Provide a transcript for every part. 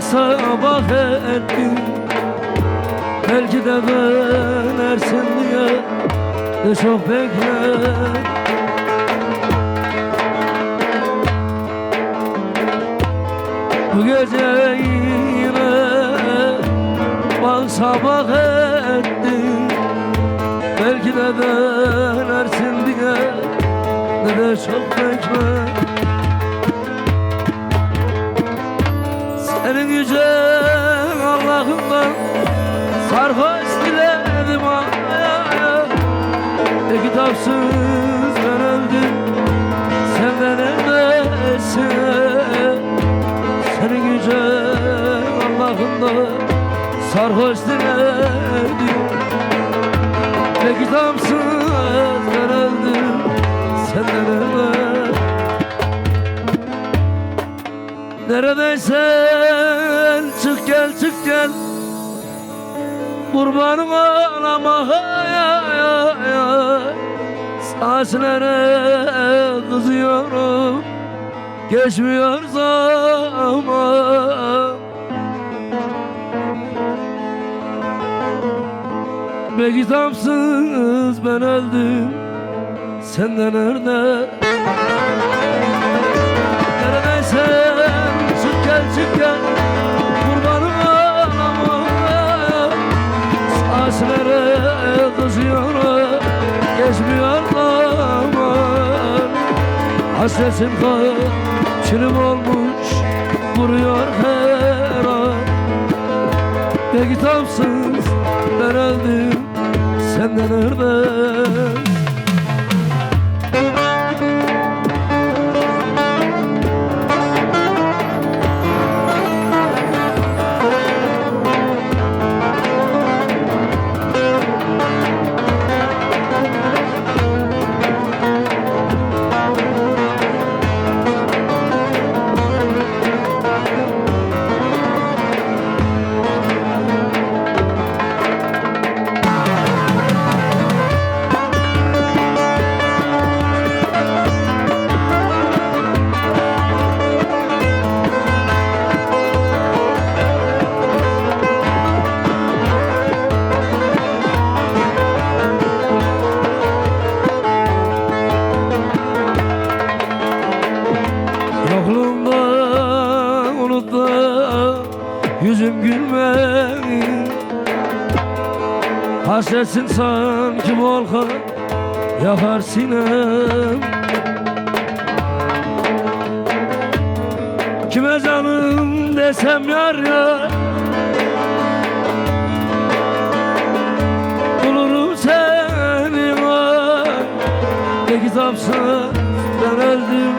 Sabah sabah ettin Belki de ben ersin diye De çok bekledim Bu gece yine Bak sabah ettin Belki de ben ersin diye Ne de çok bekledim yüce Allah'ından sarhoş diledim ay, ay, ay. Ne kitapsız ben öldüm Sen de neredesin Senin yüce Allah'ından sarhoş diledim Ne kitapsız ben öldüm Sen de neredesin Kurbanın ağlama hay hay hay Saçlara kızıyorum Geçmiyor zaman. Be kitapsız ben öldüm Sen de nerede? Neredeysen çık gel çık gel Saçları kızıyor Geçmiyor zaman Hasretim kaçırım olmuş Vuruyor her an. Ne kitapsız ben öldüm Sen de nerede Hasretsin sanki volkan yakar sinem. Kime canım desem yar ya Bulurum seni var. Ne kitapsın ben öldüm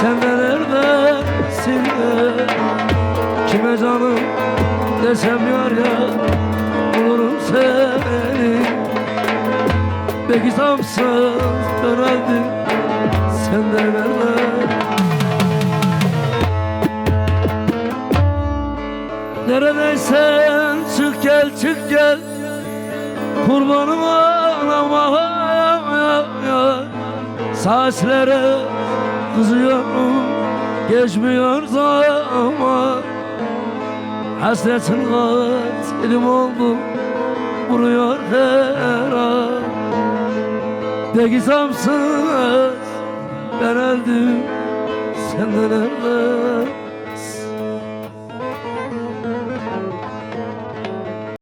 sen de neredesin de. Kime canım desem yar ya seni Peki zamsız ben öldüm Sen de nerede Neredeysen çık gel çık gel. Kurbanım ağlama Saçları kızıyorum Geçmiyor zaman. Hasretin katilim oldum Vuruyor her an Ne gizemsiz Ben öldüm. Sen de nerede